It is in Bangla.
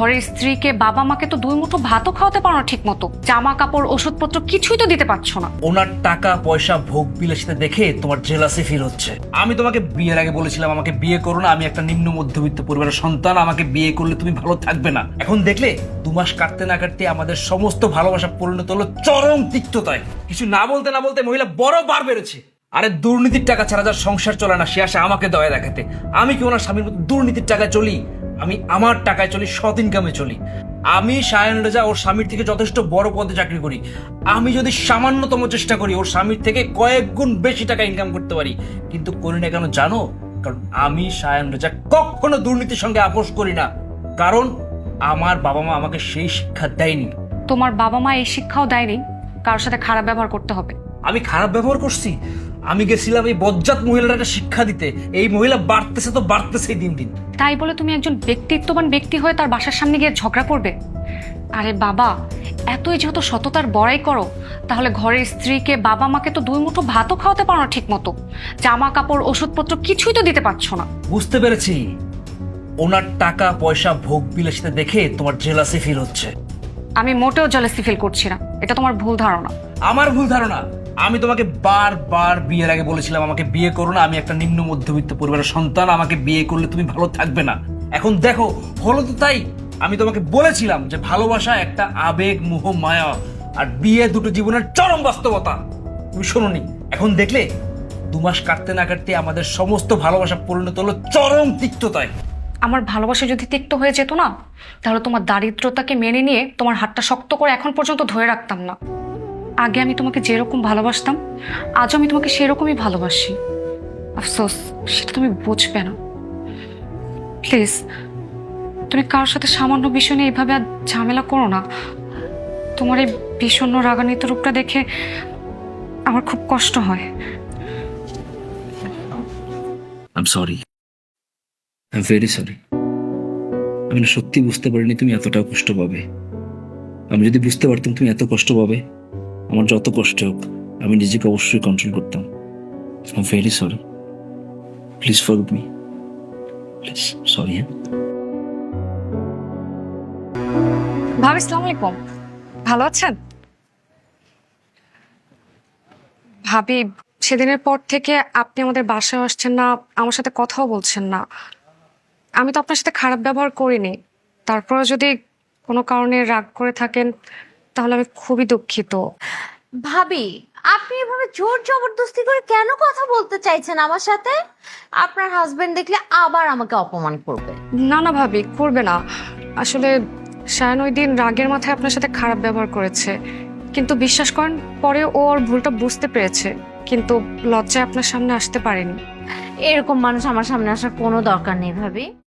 ঘরের স্ত্রীকে বাবা মাকে তো দুই মুঠো ভাতও খাওয়াতে পারো না ঠিক মতো জামা কাপড়, ওষুধপত্র কিছুই তো দিতে পারছ না। ওনার টাকা, পয়সা, ভোগ বিলাসিতা দেখে তোমার জেলাসি ফিল হচ্ছে। আমি তোমাকে বিয়ের আগে বলেছিলাম, আমাকে বিয়ে করো না, আমি একটা নিম্ন মধ্যবিত্ত পরিবারের সন্তান, আমাকে বিয়ে করলে তুমি ভালো থাকবে না। এখন দেখলে, দু মাস কাটতে না কাটতে আমাদের সমস্ত ভালোবাসা পরিণত হলো চরম তিক্ততায়। কিছু না বলতে না বলতে মহিলা বড় বার বেড়েছে। আরে দুর্নীতির টাকা ছাড়া যার সংসার চলে না, সে আসে আমাকে দয়া দেখাতে। আমি কি ওনার স্বামীর মতো দুর্নীতির টাকা চলি? আমি আমার টাকায় চলি সৎ ইনকামে চলি। আমি সায়ন রেজা ওর স্বামীর থেকে যথেষ্ট বড় পদে চাকরি করি। আমি যদি সামান্যতম চেষ্টা করি ওর স্বামীর থেকে কয়েক গুণ বেশি টাকা ইনকাম করতে পারি। কিন্তু করি না কেন জানো? কারণ আমি সায়ন রেজা কখনো দুর্নীতির সঙ্গে আপোষ করি না। কারণ আমার বাবা মা আমাকে সেই শিক্ষা দেয়নি। তোমার বাবা মা এই শিক্ষাও দেয়নি কারোর সাথে খারাপ ব্যবহার করতে হবে। আমি খারাপ ব্যবহার করছি? আমি গেছিলাম এই বজ্জাত মহিলার একটা শিক্ষা দিতে। এই মহিলা বাড়তেছে তো বাড়তেছেই দিন দিন। তাই বলে তুমি একজন ব্যক্তিত্ববান ব্যক্তি হয়ে তার বাসার সামনে গিয়ে ঝগড়া করবে? আরে বাবা এতই যেহেতু সততার বড়াই করো তাহলে ঘরের স্ত্রীকে বাবা মাকে তো দুই মুঠো ভাতও খাওয়াতে পারো না ঠিক মতো জামা কাপড় ওষুধপত্র কিছুই তো দিতে পারছ না। বুঝতে পেরেছি। ওনার টাকা পয়সা ভোগ বিলাসিতা দেখে তোমার জেলাসি ফিল হচ্ছে। আমি মোটেও জেলাসি ফিল করছি না। এটা তোমার ভুল ধারণা। আমার ভুল ধারণা। আমি তোমাকে বারবার বিয়ের আগে বলেছিলাম, আমাকে বিয়ে করো না, আমি একটা নিম্ন মধ্যবিত্ত পরিবারের সন্তান, আমাকে বিয়ে করলে তুমি ভালো থাকবে না। এখন দেখো, হলো তো তাই, আমি তোমাকে বলেছিলাম যে ভালোবাসা একটা আবেগ, মোহ, মায়া, আর বিয়ে দুটো জীবনের চরম বাস্তবতা। তুমি শোনোনি, এখন দেখলে, দু মাস কাটতে না কাটতে আমাদের সমস্ত ভালোবাসা পরিণত হলো চরম তিক্ততায়। আমার ভালোবাসা যদি তিক্ত হয়ে যেত না, তাহলে তোমার দারিদ্রতাকে মেনে নিয়ে তোমার হাতটা শক্ত করে এখন পর্যন্ত ধরে রাখতাম না। আগে আমি তোমাকে যেরকম ভালোবাসতাম, আজও আমি তোমাকে সেরকমই ভালোবাসি। আফসোস, সেটা তুমি বুঝবে না। প্লিজ, তুমি কারোর সাথে সামান্য বিষয় নিয়ে এইভাবে আর ঝামেলা করো না। তোমার এই বিষণ্ণ রাগান্বিত রূপটা দেখে আমার খুব কষ্ট হয়। সরি ভেরি সরি আমি সত্যি বুঝতে পারিনি তুমি এতটা কষ্ট পাবে। আমি যদি বুঝতে পারতাম তুমি এত কষ্ট পাবে আমার যত কষ্ট হোক, আমি নিজেকে অবশ্যই কন্ট্রোল করতাম। I very sorry please for me please sorry হ্যাঁ? ভাবি সালাম আলাইকুম। ভালো আছেন? ভাবি, সেদিনের পর থেকে আপনি আমাদের বাসায় আসছেন না, আমার সাথে কথাও বলছেন না। আমি তো আপনার সাথে খারাপ ব্যবহার করিনি। তারপরে যদি কোনো কারণে রাগ করে থাকেন তাহলে আমি খুবই দুঃখিত। ভাবি আপনি এভাবে জোর জবরদস্তি করে কেন কথা বলতে চাইছেন আমার সাথে? আপনার হাজবেন্ড দেখলে আবার আমাকে অপমান করবে। না না ভাবি করবে না। আসলে শায়ন ওই দিন রাগের মাথায় আপনার সাথে খারাপ ব্যবহার করেছে। কিন্তু বিশ্বাস করেন পরে ও ওর ভুলটা বুঝতে পেরেছে। কিন্তু লজ্জায় আপনার সামনে আসতে পারেনি। এরকম মানুষ আমার সামনে আসার কোনো দরকার নেই ভাবি।